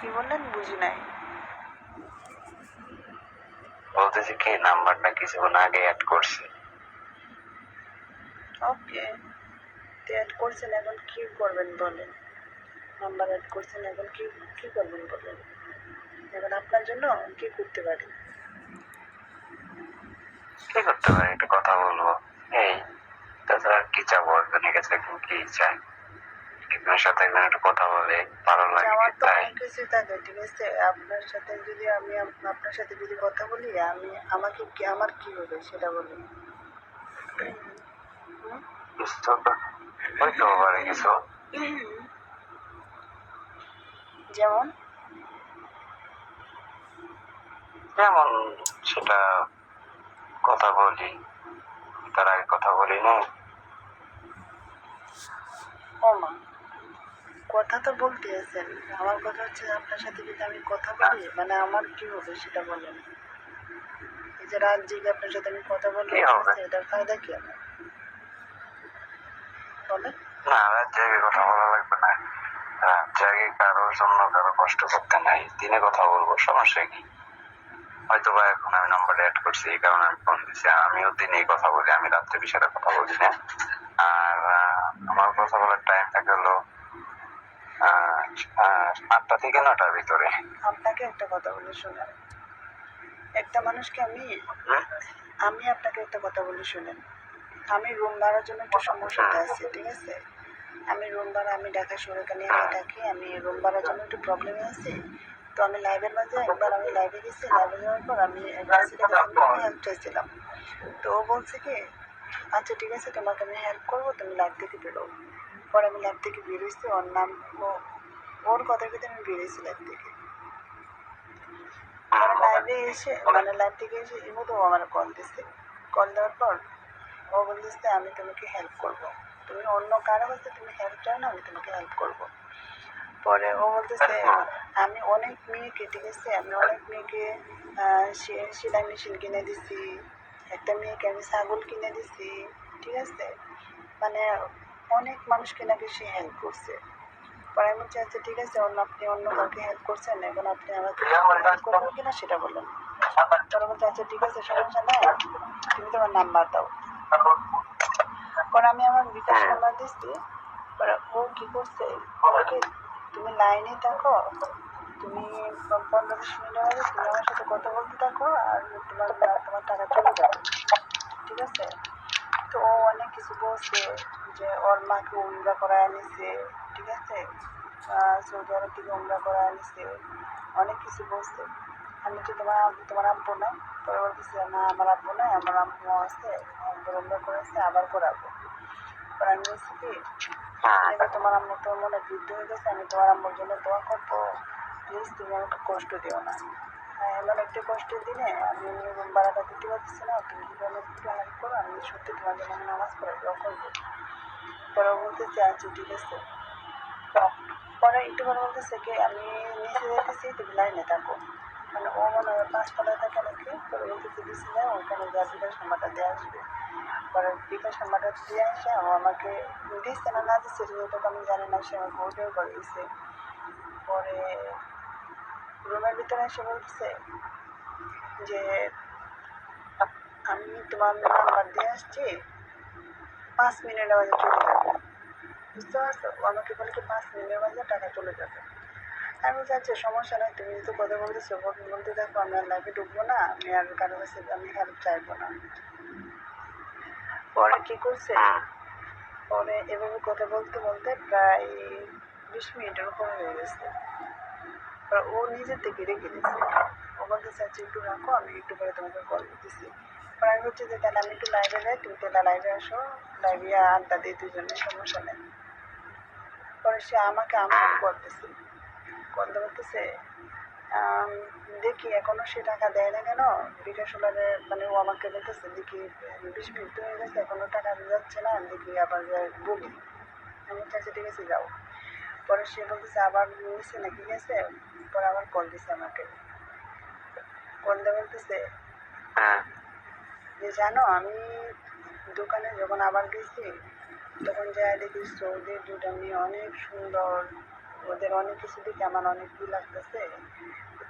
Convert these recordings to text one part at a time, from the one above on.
কি বললেন বুঝি নাই। বলতেছি কি নাম্বারটা কিছুক্ষণ আগে অ্যাড করছি। ওকে অ্যাড করছেন এখন কি করবেন বলেন? নাম্বার অ্যাড করছেন এখন কি কি করবেন বলেন? এখন আপনার জন্য কি করতে পারি? কি করতে পারি? একটু কথা বলব। এই তাছাড়া কি চাবো? একজনের কাছে কি চাই? একজনের সাথে একটু কথা বলে ভালো লাগে আমার তো তাই। অনেক কিছু থাকে ঠিক আছে? আপনার সাথে যদি আমি আপনার সাথে যদি কথা বলি আমি আমাকে কি আমার কি হবে সেটা হইতে পারে কিছু যেমন? যেমন সেটা কথা বলি তার আগে কথা বলি না ও মা। কথা তো বলতে আছেন আমার কথা হচ্ছে আপনার সাথে যদি আমি কথা বলি মানে আমার কি হবে সেটা বলেন। এই যে রাত জেগে আপনার সাথে আমি কথা বলব কি এটার ফায়দা কি আমার বলেন। না রাত জায়গায় কথা বলা লাগবে না। রাত কারোর জন্য কারও কষ্ট করতে নাই। দিনে কথা বলব সমস্যা কি? হয়তো বা এখন আমি অ্যাড করছি এই কারণে আমি ফোন দিচ্ছি আমিও দিনেই কথা বলি আমি রাত্রে বিষয়টা কথা বলি না। আর আমার কথা বলার টাইম থাকে হলো আহ, আহ, আটটা থেকে নটার ভিতরে। আপনাকে একটা কথা বলে শোনেন। একটা মানুষকে আমি আমি আপনাকে একটা কথা বলি শুনেন। আমি রুম ভাড়ার জন্য একটু সমস্যাতে আছি ঠিক আছে? আমি রুম ভাড়া আমি ঢাকা নিয়ে থাকি আমি রুম ভাড়ার জন্য একটু প্রবলেমে আছি। তো আমি লাইভের মাঝে একবার আমি লাইভে গেছি লাইভে যাওয়ার পর আমি একবার হেল্প চাইছিলাম। তো ও বলছে কি আচ্ছা ঠিক আছে তোমাকে আমি হেল্প করব তুমি লাইভ থেকে বেরো। পরে আমি লাইভ থেকে বেরোইছি ওর নাম ও- ওর কথা কিন্তু আমি বেরিয়েছি লাইভ থেকে। লাইভে এসে মানে লাইভ থেকে এসে এমন তো আমার কল দিচ্ছে কল দেওয়ার পর ও বলতেছে আমি তোমাকে হেল্প করব। তুমি অন্য কারও কাছে তুমি হেল্প চাও না, আমি তোমাকে হেল্প করব। পরে ও বলতেছে, আমি অনেক মেয়েকে, ঠিক আছে? আমি অনেক মেয়েকে সেলাই মেশিন কিনে দিছি। একটা মেয়েকে আমি ছাগল কিনে দিছি, ঠিক আছে? মানে অনেক মানুষকে নাকি সে হেল্প করছে। আমি বলছি আচ্ছা ঠিক আছে অন্য আপনি অন্য কাউকে হেল্প করছেন এখন আপনি আমাকে হেল্প করবেন কিনা সেটা বললেন বলছে আচ্ছা ঠিক আছে সমস্যা নাই। তুমি তোমার নাম্বার দাও। পরে আমি আমার বিকাশ নাম্বার দিচ্ছি ও কি করছে? ওকে তুমি লাইনে থাকো তুমি পনেরো বিশ মিনিটের মধ্যে তুমি আমার সাথে কথা বলতে থাকো আর তোমার তোমার টাকা চলে যাবে। ঠিক আছে? তো ও অনেক কিছু বলছে যে ওর মাকে উমরা করায় আনিছে ঠিক আছে? সৌদি আরব থেকে উমরা করায় আনিছে অনেক কিছু বলছে। আমি তো তোমার তোমার আব্বু নাই পরে বলতেছে না আমার আব্বু নাই আমার আম্মু আছে একবার উমরা করেছে আবার করাবো পরে আমি বলছি কি হ্যাঁ। তোমার আম্মু তো মনে বৃদ্ধ হয়ে গেছে আমি তোমার আম্মুর জন্য দোয়া করব। প্লিজ তুমি আমাকে কষ্ট দিও না। হ্যাঁ এমন একটা কষ্টের দিনে আমি রুম ভাড়াটা দিতে পারতেছি না তুমি যদি আমাকে একটু হেল্প করো আমি সত্যি তোমার জন্য আমি নামাজ পড়ে দোয়া করব। পরে বলতেছে আচ্ছা ঠিক আছে পরে একটু পরে বলতেছে আমি নিচে যেতেছি তুমি লাইনে থাকো। মানে ও মনে হয় পাঁচতলায় থাকে নাকি পরে বলতেছে দিচ্ছি না, ওখানে যা বিকাশ নাম্বারটা দিয়ে আসবে। পরে বিকাশ নাম্বারটা দিয়ে আসে, ও আমাকে দিচ্ছে না না দিচ্ছে সেটা তো আমি জানি না, সে আমাকে ওটাও করে দিচ্ছে পরে রুমের ভিতরে এসে বলতেছে যে আমি তোমার নাম্বার দিয়ে আসছি, পাঁচ মিনিটের মাঝে চলে যাবে। বুঝতে পারছ আমাকে বলে কি পাঁচ মিনিটের মাঝে টাকা চলে যাবে। আমি আচ্ছা সমস্যা নাই তুমি তো কথা বলতেছো বল- বলতে থাকো আমি আর লাইফে ঢুকবো না আমি আর কারও কাছে আমি হেল্প চাইব না। পরে কি করছে? পরে এভাবে কথা বলতে বলতে প্রায় বিশ মিনিটের উপরে হয়ে গেছে। ও নিজের থেকে রেখে দিচ্ছে ও বলতেছে আচ্ছা একটু রাখো আমি একটু পরে তোমাকে কল দিতেছি পরে আমি হচ্ছে যে তাহলে আমি একটু লাইভে যাই তুমি তাহলে লাইভে আসো। লাইভে আড্ডা দিই দুজনে সমস্যা নেই। পরে সে আমাকে আমার করতেছে। করতে বলতেছে দেখি এখনও সে টাকা দেয় না কেন? বিকাশ ওলারে মানে ও আমাকে বলতেছে দেখি বিশ মিনিট হয়ে গেছে এখনও টাকা যাচ্ছে না দেখি আবার বলি। আমি আচ্ছা ঠিক আছে যাও। পরে সে বলতেছে আবার নিচ্ছে নাকি গেছে পরে আবার কল দিছে আমাকে। কল দিয়ে বলতেছে হ্যাঁ। যে জানো আমি দোকানে যখন আবার গেছি তখন যাই দেখি সৌদির দুটা মেয়ে অনেক সুন্দর। ওদের অনেক কিছু দেখে আমার অনেক কি লাগতেছে।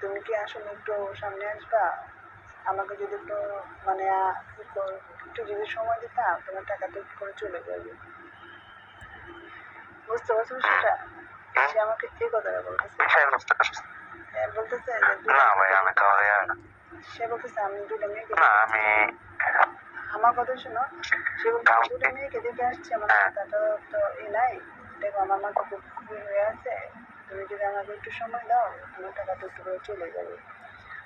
তুমি কি আসলে একটু সামনে আসবা? আমাকে যদি একটু মানে একটু যদি সময় দিতাম তোমার টাকা তো একটু করে চলে যাবে। বুঝতে পারছ সেটা সে আমাকে এই কথাটা বলতেছে। পারছি। হ্যাঁ, বলতেছে সে বলতেছে আমি দুটো মেয়েকে না আমি আমার কথা শোনো সে দুটো মেয়েকে দেখে আসছে আমার হ্যাঁ। মাথাটা তো এ নাই। দেখো আমার মাথা খুব খুবই হয়ে আছে। তুমি যদি আমাকে একটু সময় দাও তোমার টাকা তো করে চলে যাবে।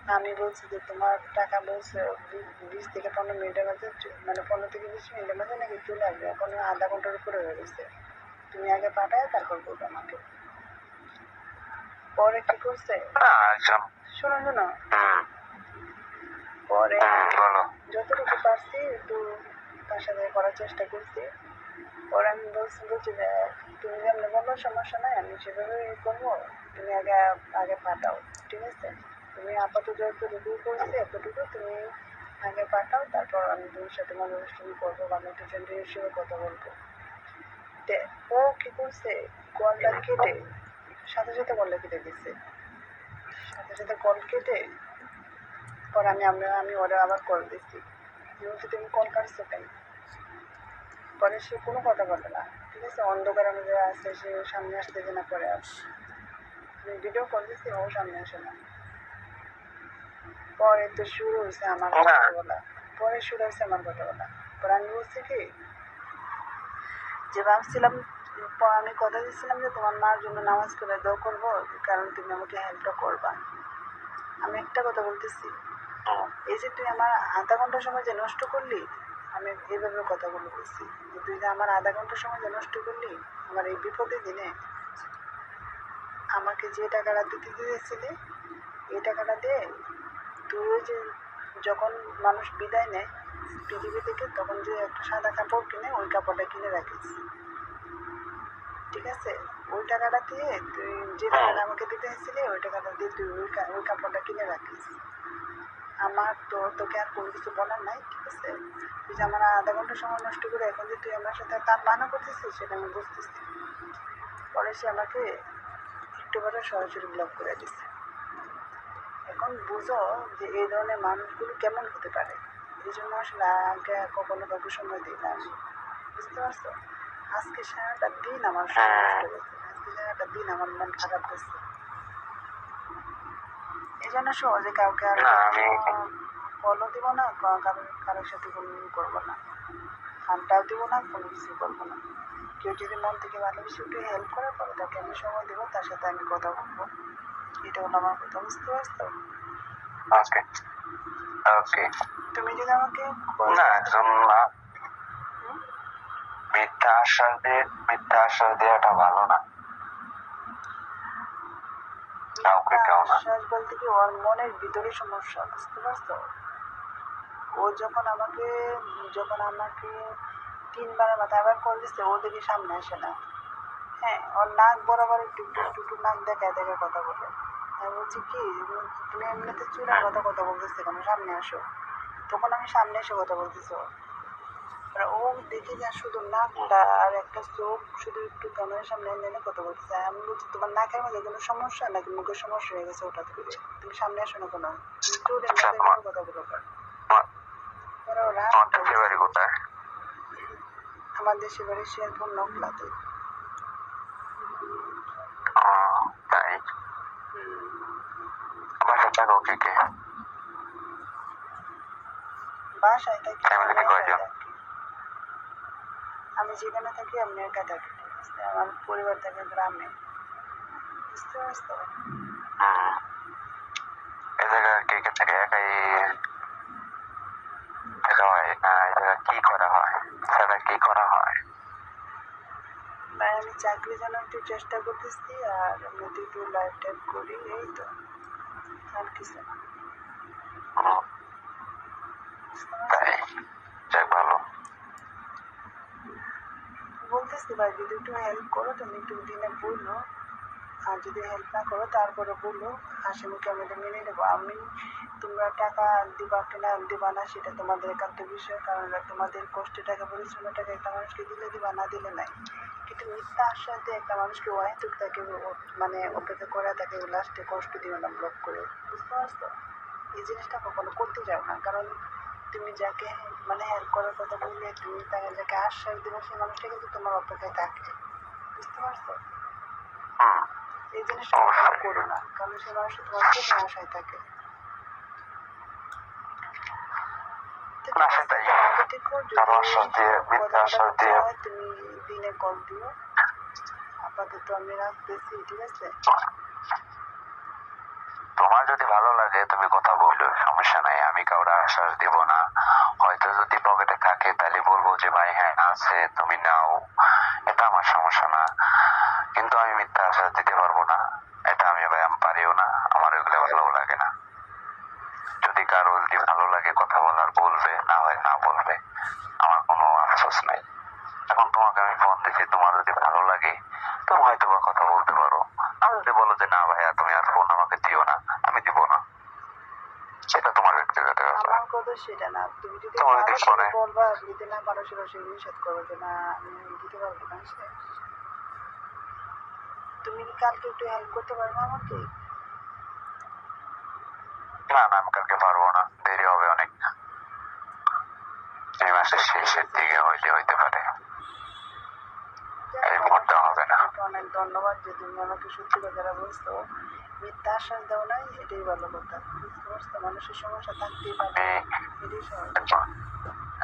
আমি বলছি যে তোমার টাকা বলছে বিশ থেকে পনেরো মিনিটের মধ্যে মানে পনেরো থেকে বিশ মিনিটের মধ্যে নাকি চলে আসবে। এখন আধা ঘণ্টার উপরে হয়ে গেছে। তুমি আগে পাঠায় তারপর বলবে আমাকে। পরে কি করছে? না একজন শোনো শোনো। পরে যতটুকু পারছি একটু তার সাথে করার চেষ্টা করছি। ওর আমি বলছি বলছি যে তুমি যেমন বলো সমস্যা নাই আমি সেভাবে করব। তুমি আগে আগে পাঠাও ঠিক আছে? তুমি আপাতত যতটুকু করছি এতটুকু তুমি আগে পাঠাও তারপর আমি তোমার সাথে মনে অনুষ্ঠান করব বা আমি টিচার হিসেবে কথা বলব। ও কি করছে? কলটা কেটে সাথে সাথে কলটা কেটে দিচ্ছে সাথে সাথে কল কেটে পরে আমি আমরা আমি ওরা আবার কল দিচ্ছি যেহেতু তুমি কল কাটছো কেন পরে সে কোনো কথা বলে না। ঠিক আছে অন্ধকারের মধ্যে আসছে সে সামনে আসতে যে না পরে আসছে আমি ভিডিও কল দিচ্ছি ও সামনে আসে না। পরে তো শুরু হয়েছে আমার কথা বলা। পরে শুরু হয়েছে আমার কথা বলা। পরে আমি বলছি কি যে ভাবছিলাম আমি কথা দিচ্ছিলাম যে তোমার মার জন্য নামাজ করে দোয়া করব কারণ তুমি আমাকে হেল্পটা করবা। আমি একটা কথা বলতেছি। এই যে তুই আমার আধা ঘণ্টা সময় যে নষ্ট করলি, আমি এইভাবে কথাগুলো বলছি তুই যে আমার আধা ঘণ্টা সময় যে নষ্ট করলি, আমার এই বিপদে দিনে আমাকে যে টাকাটা দিতে দিয়েছিলি এই টাকাটা দে। তুই যে যখন মানুষ বিদায় নেয় পৃথিবী থেকে, তখন যে একটা সাদা কাপড় কিনে ওই কাপড়টা কিনে রাখিস। ঠিক আছে? ওই টাকাটা দিয়ে তুই যে টাকাটা আমাকে দিতে এসেছিলি ওই টাকাটা দিয়ে তুই ওই ওই কাপড়টা কিনে রাখিস। আমার তো তোকে আর কোনো কিছু বলার নাই ঠিক আছে? তুই যে আমার আধা ঘণ্টা সময় নষ্ট করে এখন যে তুই আমার সাথে তার মানা করতেছিস সেটা আমি বুঝতেছি। পরে সে আমাকে একটু পরে সরাসরি ব্লক করে দিছে। এখন বুঝো যে এই ধরনের মানুষগুলো কেমন হতে পারে। এই জন্য আসলে আগে কখনো কাউকে সময় দিই না বুঝতে পারছ? আজকে সারাটা দিন আমার সময় নষ্ট গেছে আজকে সারাটা দিন আমার মন খারাপ গেছে এই জন্য সহজে কাউকে আর না, আমি- ফলো দিব না কারোর কারোর সাথে কোনো করব না। হানটাও দিব না কোনো কিছু করব না। কেউ যদি মন থেকে ভালোবেসে একটু হেল্প করে পরে তাকে আমি সময় দেবো তার সাথে আমি কথা বলব। এটা হলো আমার কথা বুঝতে পারছ ওকে ওকে তুমি যদি আমাকে না একজন না। মিথ্যা আশ্বাস দিয়ে মিথ্যা আশ্বাস দেওয়াটা ভালো না। কাউকে কেউ না। আশ্বাস বলতে কি ওর মনের ভিতরে সমস্যা বুঝতে পারছ? ও যখন আমাকে যখন আমাকে তিনবার মাথা আবার কল দিচ্ছে ও দেখি সামনে আসে না। হ্যাঁ ওর নাক বরাবর একটু একটু নাক দেখায় দেখে কথা বলে। আমি বলছি কি? তুমি এমনিতে চুলের কথা কথা বলতেছে কেন? সামনে আসো। তখন আমি সামনে এসে কথা বলতেছি আর ও দেখি যা শুধু নাকটা আর একটা চোখ শুধু একটু ক্যামেরার সামনে এনে কথা বলতেছে। আমি বলছি তোমার নাকের মধ্যে কোনো সমস্যা? নাকি মুখের সমস্যা হয়ে গেছে হঠাৎ করে? তুমি সামনে আসো না কোনো? কথা বলো। পরে। ওরা আমার দেশের বাড়ি নকলাতে বাসায় থাকি আমি। আমি যেখানে থাকি আমি একা থাকি আমার পরিবার থাকে গ্রামে। বুঝতে পারছ হয় হয়? হয়? আমি চাকরি জন্য একটু চেষ্টা করতেছি আর এমনিতে একটু লাইফ টাইপ করি এই তো। আর কিছু না হুম, বুঝতে পারছ? তাই যাক ভালো ভাই যদি একটু হেল্প করো, তুমি একটু দিনে বলল আর যদি হেল্প না করো, তারপরে বলল হাসি মুখে আমি এটা মেনে নেব। আমি তোমরা টাকা দিবা কিনা দিবা না, সেটা তোমাদের একান্ত বিষয়। কারণ তোমাদের কষ্টে টাকা পরিশ্রমের টাকা একটা মানুষকে দিলে দিবা, না দিলে নাই। কিন্তু মিথ্যা আশ্বাস দিয়ে একটা মানুষকে অহেতুক তাকে মানে অপেক্ষা করে, তাকে লাস্টে কষ্ট দিও না ব্লক করে। বুঝতে পারছ? এই জিনিসটা কখনো করতে যাও না। কারণ তুমি যাকে মানে হেল্প করার কথা বললে তুমি তাকে যাকে আশ্বাস দেবে সেই মানুষটা কিন্তু তোমার অপেক্ষায় থাকে। বুঝতে পারছ? এই জিনিসটা করো না কারণ সেই মানুষটা তোমার খুব আশায় থাকে। তুমি দিনে কল দিও। আপাতত আমি রাখতেছি ঠিক আছে? তোমার যদি ভালো লাগে তুমি কথা বলল সমস্যা আশ্বাস দিব না। হয়তো যদি পকেটে থাকে, তাহলে বলব যে, ভাই হ্যাঁ আছে, তুমি নাও। এটা আমার সমস্যা না। কিন্তু আমি মিথ্যা আশ্বাস দিতে পারব না। এটা আমি ভাই, আমি পারিও না। আমার এগুলো ভালো লাগে না। যদি কারও যদি ভালো লাগে কথা বলার, বলবে, না হয় না বলবে, আমার কোনো আফসোস নাই। এখন তোমাকে আমি ফোন দিছি, তোমার যদি ভালো লাগে, তুমি হয়তো বা কথা বলতে পারো। আমি যদি বলো যে, না ভাইয়া, তুমি আর ফোন আমাকে দিও না সেটা তোমার আমার কথা সেটা না। তুমি যদি বলবা যদি না পারো সেটা সে নিষেধ করো যে না আমি দিতে পারব না। সে তুমি কি কালকে একটু হেল্প করতে পারবে আমাকে? না না আমি কালকে পারব না। দেরি হবে অনেক। এই মাসের শেষের দিকে হইলে হইতে পারে। এই মুহূর্তে হবে না। অনেক ধন্যবাদ যে তুমি আমাকে সত্যি কথাটা বলছো মিথ্যা আশ্বাস দাও নাই এটাই ভালো কথা। পারছ মানুষের সমস্যা থাকতেই পারে। এটাই।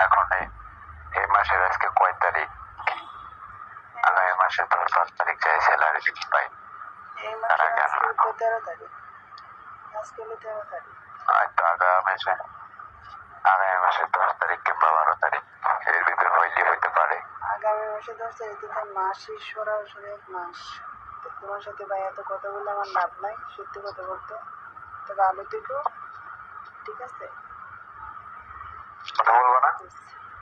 এখন এই- মাসের আজকে কয় তারিখ? আগামী মাসে দশ দশ তারিখ চাই স্যালারি পাই? এই মাসে? আজকে তো তেরো তারিখ। আজকে হলো তেরো তারিখ। হয়তো আগামী মাসে আগামী মাসে দশ তারিখ কিংবা বারো তারিখ এর ভিতরে হইলে হইতে পারে। আগামী মাসে দশ তারিখ তো মাসই সরাসরি এক মাস। তো তোমার সাথে ভাই এত কথা বলে আমার লাভ নাই সত্যি কথা বলতে। তবে আলো থেকেও ঠিক আছে? কথা বলব না?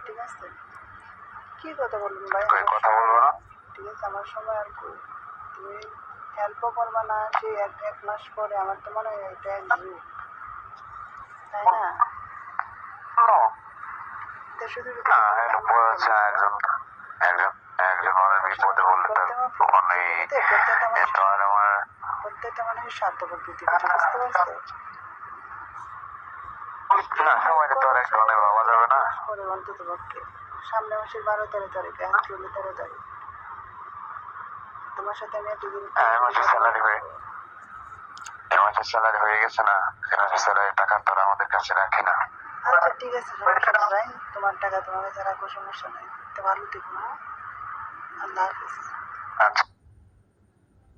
ঠিক আছে। কি কথা বলবেন ভাই? কথা সময় বলব না? ঠিক আছে আমার সময় আর কই? তুমি হেল্পও করবে না যে এক এক মাস পরে আমার তো মনে হয় এটা এক যুগ। তাই না? তো শুধু একজন একজন। বিপদে বললে তার কখনোই প্রত্যেকটা মানুষ আমার প্রত্যেকটা মানুষের স্বার্থপর পৃথিবীতে বুঝতে পারছ না সময়টা তো আর এক ধরনের ভাবা যাবে না। করে অন্তত পক্ষে সামনে মাসের বারো তেরো তারিখ আজকে হলো তেরো তারিখ তোমার সাথে আমি এতদিন হ্যাঁ, salary হয়ে- মাসের স্যালারি হয়ে গেছে না মাসের স্যালারি টাকা তো আমাদের কাছে রাখি না। আচ্ছা ঠিক আছে তোমার টাকা তোমার কাছে রাখো সমস্যা নেই। তো ভালো থেকো হ্যাঁ? I love you.